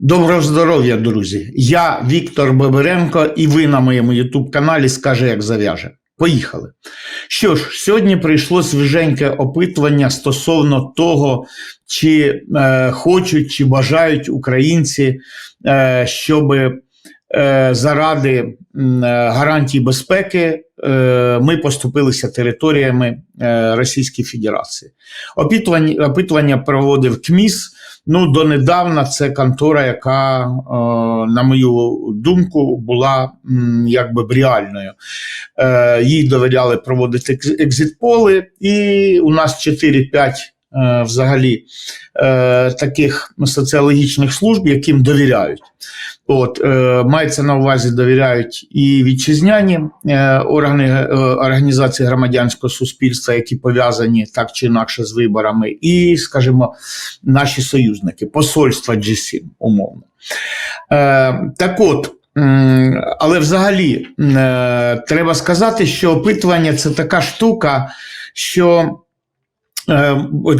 Доброго здоров'я, друзі! Я Віктор Бабиренко, і ви на моєму youtube каналі Скаже, як зав'яже. Поїхали. Що ж, сьогодні прийшло свіженьке опитування стосовно того, чи е, хочуть чи бажають українці, е, щоб е, заради е, гарантій безпеки е, ми поступилися територіями е, Російської Федерації. Опитування, опитування проводив КМІС. Ну, донедавна це контора, яка, е, на мою думку, була якби б реальною. Е, їй довіряли проводити екз- екзитполи, і у нас 4-5 е, взагалі таких соціологічних служб, яким довіряють. От, е, мається на увазі довіряють і вітчизняні е, органи е, організації громадянського суспільства, які пов'язані так чи інакше з виборами, і, скажімо, наші союзники, посольства G7, умовно. Е, так от. Але взагалі е, треба сказати, що опитування це така штука, що Е,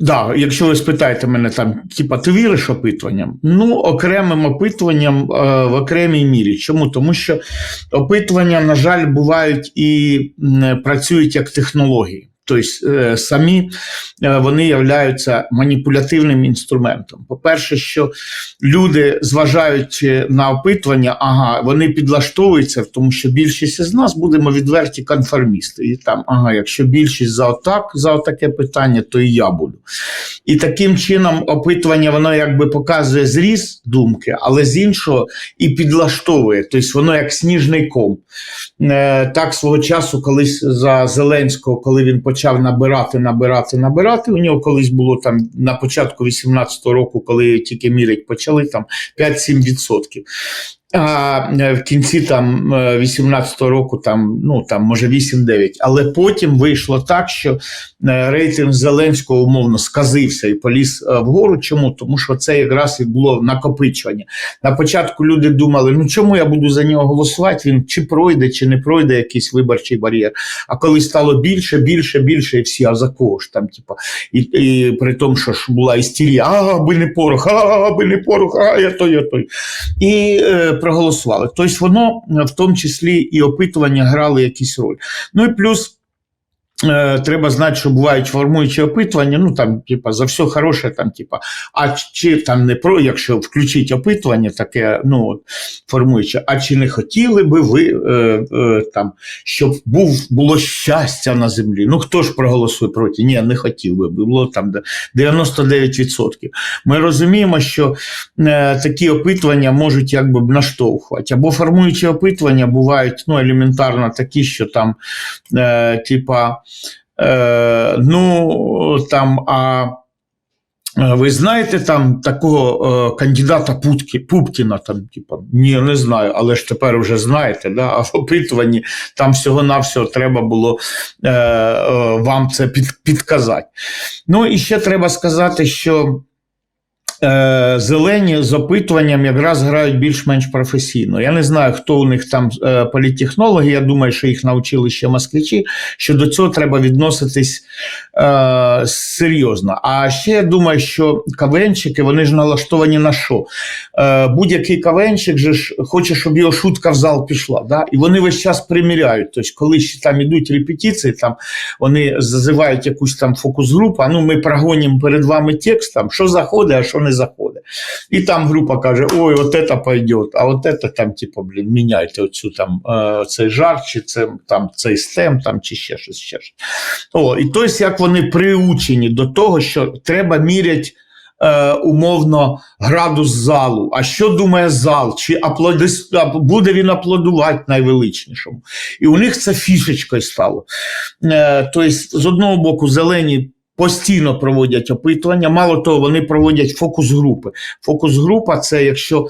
да, якщо ви спитаєте мене там, типа, ти віриш опитуванням? Ну, окремим опитуванням е, в окремій мірі. Чому? Тому що опитування, на жаль, бувають і працюють як технології. Тобто е, самі е, вони являються маніпулятивним інструментом. По-перше, що люди, зважаючи на опитування, ага, вони підлаштовуються, тому що більшість із нас будемо відверті конформісти. І там, ага, якщо більшість за отак, за отаке питання, то і я буду. І таким чином опитування воно якби показує зріз думки, але з іншого і підлаштовує. Тобто воно як сніжний ком. Е, Так свого часу, колись за Зеленського, коли він почав набирати, набирати, набирати. У нього колись було там на початку 18-го року, коли тільки мірять почали, там 5-7%. А е, в кінці там е, 18-го року там, ну там може 8-9. Але потім вийшло так, що е, рейтинг Зеленського умовно сказився і поліз е, вгору. Чому? Тому що це якраз і було накопичування. На початку люди думали, ну чому я буду за нього голосувати? Він чи пройде, чи не пройде якийсь виборчий бар'єр. А коли стало більше, більше, більше, і всі, а за кого ж там, типа, і, і при тому, що ж була істерія, а аби не порох, а аби не порох, а я той, я той. І е, проголосували. Тобто воно е, в тому числі і опитування грали якісь роль. Ну і плюс. Е, Треба знати, що бувають формуючі опитування. Ну там, типа, за все хороше, там, типа, а чи там не про, якщо включити опитування, таке, ну формуюче, а чи не хотіли би ви е, е, там, щоб був було щастя на землі? Ну хто ж проголосує проти? Ні, не хотів би. Було там 99%. Ми розуміємо, що е, такі опитування можуть якби наштовхувати. Або формуючі опитування бувають ну, елементарно такі, що там, е, типа, е, ну там, а. е, Ви знаєте там такого е, кандидата Путки, Пупкіна, там, типу, ні, не знаю, але ж тепер вже знаєте, да? а в опитуванні там всього-навсього треба було е, е, вам це під, підказати. Ну і ще треба сказати, що зелені з опитуванням якраз грають більш-менш професійно. Я не знаю, хто у них там е, політтехнологи, я думаю, що їх навчили ще москвичі, що до цього треба відноситись е, серйозно. А ще я думаю, що кавенчики, вони ж налаштовані на що? Е, будь-який кавенчик же ж хоче, щоб його шутка в зал пішла. Да? І вони весь час приміряють. Тобто, коли ще там ідуть репетиції, там вони зазивають якусь там фокус-групу, а ну ми прогонимо перед вами текст, там, що заходить, а що не заходить. І там група каже: ой, от це пойде, а от це там, типу, блін, міняйте оцю там е, цей жарт, чи це там цей стем, там, чи ще щось, ще щось. О, і тобто, як вони приучені до того, що треба міряти. Е, умовно градус залу. А що думає зал? Чи аплодис... буде він аплодувати найвеличнішому? І у них це фішечкою стало. Е, тобто, з одного боку, зелені постійно проводять опитування. Мало того, вони проводять фокус-групи. Фокус-група це якщо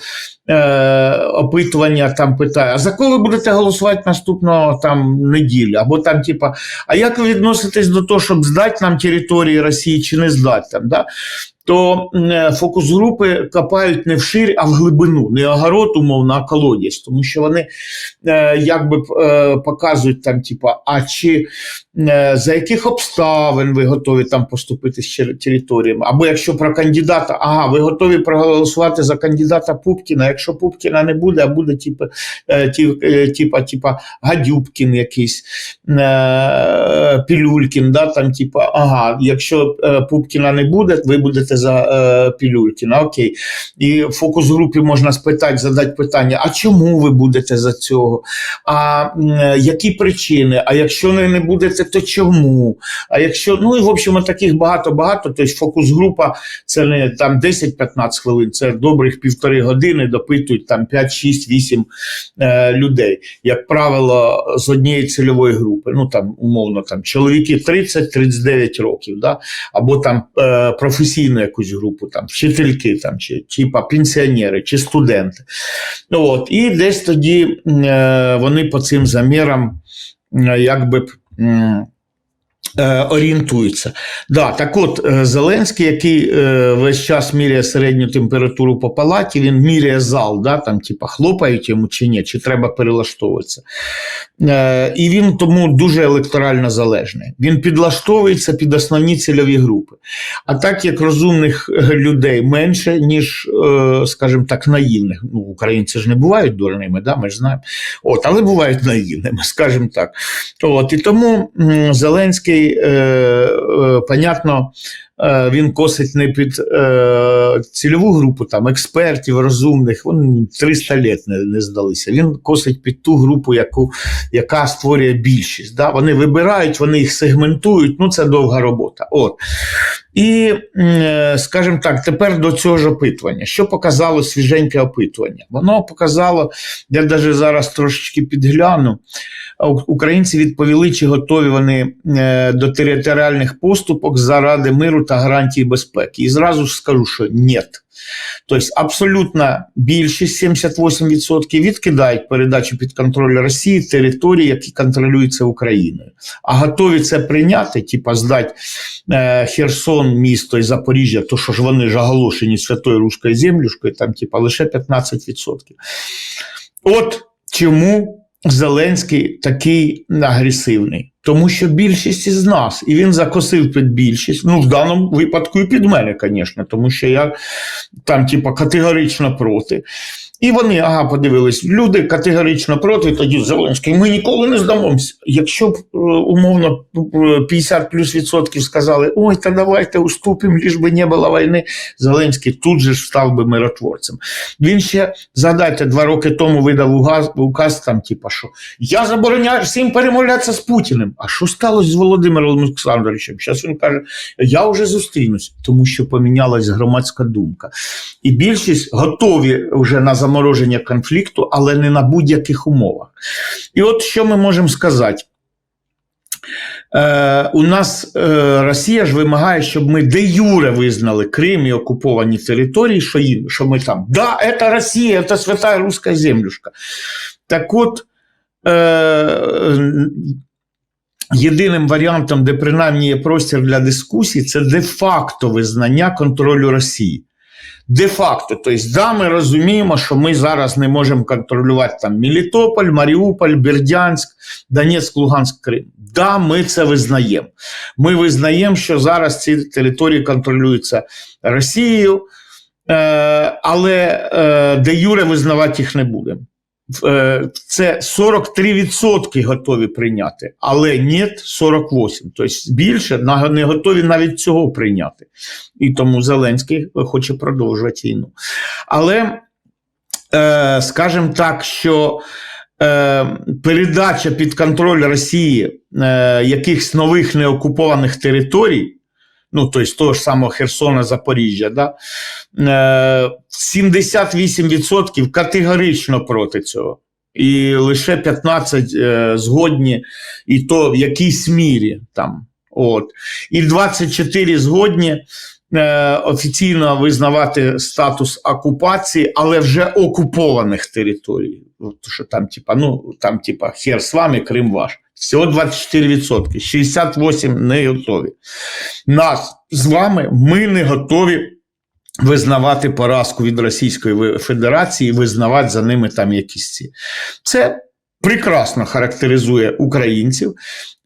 е, опитування там питає, а за кого ви будете голосувати наступного там неділі? Або там, типа, а як ви відноситесь до того, щоб здати нам території Росії чи не здати там? Да? То е, фокус-групи копають не вширь, а в глибину, не огород, умовно, а колодязь, тому що вони е, якби е, показують там, типа, а чи за яких обставин ви готові там поступити з територіями, або якщо про кандидата, ага, ви готові проголосувати за кандидата Пупкіна, якщо Пупкіна не буде, а буде е, типа, типа Гадюбкін якийсь, Пілюлькін, да, там, типа, ага, якщо Пупкіна не буде, ви будете за е, Пілюлькіна, окей. І в фокус-групі можна спитати, задати питання, а чому ви будете за цього? А е, які причини? А якщо не, не будете, то чому? А якщо, ну і в общем, таких багато-багато, тобто фокус-група це не там 10-15 хвилин, це добрих півтори години, допитують там 5, 6, 8 е, людей. Як правило, з однієї цільової групи. Ну там умовно там чоловіки 30-39 років, да? або там е, професійну якусь групу, там вчительки, там чи типа пенсіонери чи студенти. Ну, От, і десь тоді е, вони по цим замірам якби. е, Орієнтуються. Да, так от е, Зеленський, який е, весь час міряє середню температуру по палаті, він міряє зал, да, там, типа, хлопають йому чи ні, чи треба перелаштовуватися. Е, і він тому дуже електорально залежний. Він підлаштовується під основні цільові групи. А так як розумних е, людей менше, ніж, е, скажімо так, наївних. Ну, українці ж не бувають дурними, да, ми ж знаємо. От, але бувають наївними, скажімо так. От, і тому Зеленський, е, е, понятно, він косить не під е, цільову групу там, експертів, розумних, вони 300 літ не, не здалися. Він косить під ту групу, яку, яка створює більшість. Да? Вони вибирають, вони їх сегментують, ну це довга робота. От. І, м, скажімо так, тепер до цього ж опитування. Що показало свіженьке опитування? Воно показало, я навіть зараз трошечки підгляну. Українці відповіли, чи готові вони е, до територіальних поступок заради миру та гарантії безпеки. І зразу ж скажу, що ні. Тобто абсолютна більшість 78% відкидають передачу під контроль Росії території, які контролюються Україною. А готові це прийняти, типа здати е, Херсон, місто і Запоріжжя, то що ж вони ж оголошені святою руською землюшкою, там типа лише 15%. От чому Зеленський такий агресивний. Тому що більшість із нас, і він закосив під більшість. Ну, в даному випадку і під мене, звісно, тому що я там, типа, категорично проти. І вони, ага, подивились, люди категорично проти, тоді Зеленський, ми ніколи не здамося. Якщо б е, умовно е, 50 плюс відсотків сказали, ой, та давайте уступимо, ліж би не було війни, Зеленський тут же ж став би миротворцем. Він ще, згадайте, два роки тому видав указ, указ там, типа, що я забороняю всім перемовлятися з Путіним. А що сталося з Володимиром Олександровичем? Зараз він каже, я вже зустрінусь, тому що помінялась громадська думка. І більшість готові вже на замороження конфлікту, але не на будь-яких умовах. І от що ми можемо сказати? Е, у нас е, Росія ж вимагає, щоб ми де юре визнали Крим і окуповані території, що, їм, що ми там. Да, це Росія, це свята руська землюшка. Так от. Е, Єдиним варіантом, де принаймні є простір для дискусій, це де-факто визнання контролю Росії. Де-факто, тобто, да, ми розуміємо, що ми зараз не можемо контролювати там Мелітополь, Маріуполь, Бердянськ, Донецьк, Луганськ, Крим. Да, ми це визнаємо. Ми визнаємо, що зараз ці території контролюються Росією, е, але е, де Юре визнавати їх не будемо. Е, Це 43% готові прийняти, але ні 48%. Тобто більше не готові навіть цього прийняти. І тому Зеленський хоче продовжувати війну. Але, е, скажімо так, що е, передача під контроль Росії якихось нових неокупованих територій. Ну, тобто того ж самого Херсона, Запоріжжя, да? е, 78% категорично проти цього. І лише 15 е, згодні, і то в якійсь мірі там. От. І 24 згодні е, офіційно визнавати статус окупації, але вже окупованих територій. От, що там, типа, ну, там, типа, хер з вами, Крим ваш. Всього 24%, 68% не готові. Нас з вами ми не готові визнавати поразку від Російської Федерації, визнавати за ними там якісь ці. Це прекрасно характеризує українців.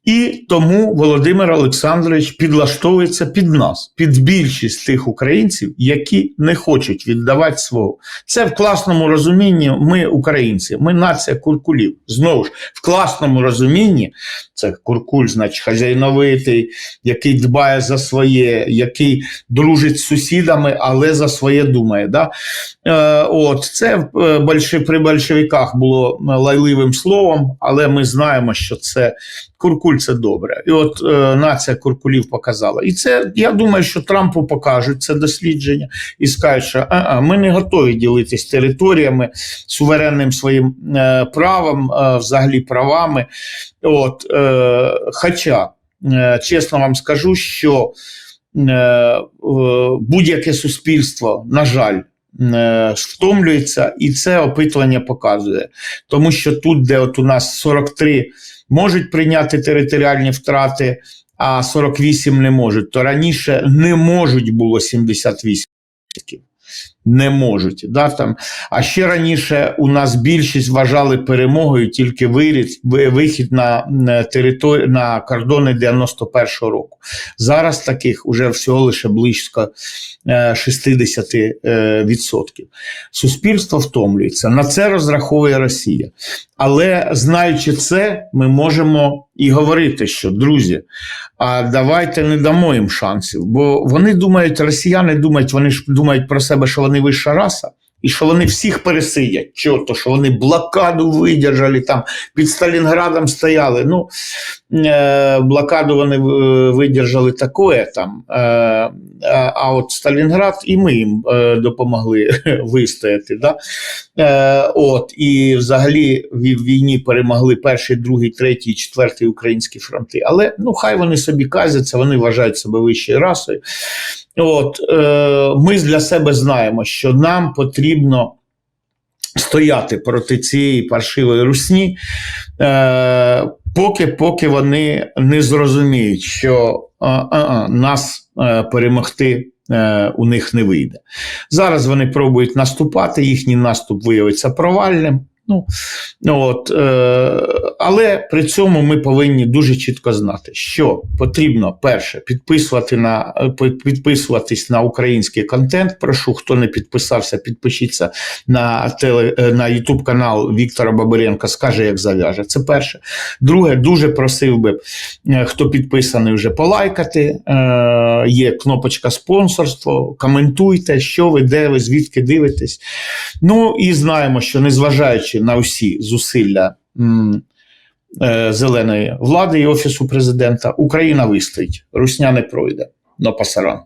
І тому Володимир Олександрович підлаштовується під нас, під більшість тих українців, які не хочуть віддавати свого. Це в класному розумінні. Ми українці, ми нація куркулів. Знову ж в класному розумінні це куркуль, значить хазяйновитий, який дбає за своє, який дружить з сусідами, але за своє думає. Да? Е, от це е, при большевиках було лайливим словом, але ми знаємо, що це куркуль це добре. І от е, нація куркулів показала. І це я думаю, що Трампу покажуть це дослідження і скажуть, що а, ми не готові ділитись територіями, суверенним своїм е, правом, е, взагалі правами. От, е, хоча, е, чесно вам скажу, що е, е, будь-яке суспільство, на жаль, е, втомлюється, і це опитування показує. Тому що тут, де от у нас 43 можуть прийняти територіальні втрати, а 48 не можуть, то раніше не можуть було 78. Не можуть. Да, там. А ще раніше у нас більшість вважали перемогою тільки виріс, вихід на, територію, на кордони 91-го року. Зараз таких уже всього лише близько е, 60%. е, відсотків. Суспільство втомлюється. На це розраховує Росія. Але знаючи це, ми можемо і говорити, що друзі, а давайте не дамо їм шансів. Бо вони думають, росіяни думають, вони ж думають про себе, що вони вища раса. І що вони всіх пересидять. Чого? То, що вони блокаду видержали, там під Сталінградом стояли. Ну, е, блокаду вони е, видержали такое там. Е, а, от Сталінград і ми їм е, допомогли вистояти. Да? Е, от, і взагалі в війні перемогли перший, другий, третій, четвертий українські фронти. Але ну, хай вони собі казяться, вони вважають себе вищою расою. От, е, ми для себе знаємо, що нам потрібно стояти проти цієї паршивої русні, е, поки, поки вони не зрозуміють, що а, а, нас е, перемогти е, у них не вийде. Зараз вони пробують наступати, їхній наступ виявиться провальним. Ну, от, е, але при цьому ми повинні дуже чітко знати, що потрібно перше підписувати на е, підписуватись на український контент. Прошу, хто не підписався, підпишіться на теле е, на YouTube канал Віктора Бабиренка. Скаже, як зав'яже. Це перше. Друге, дуже просив би, е, хто підписаний, вже полайкати. Е, Є кнопочка спонсорство. Коментуйте, що ви, де ви, звідки дивитесь. Ну і знаємо, що незважаючи на усі зусилля е, зеленої влади і офісу президента, Україна вистоїть. Русня не пройде. Но пасаран.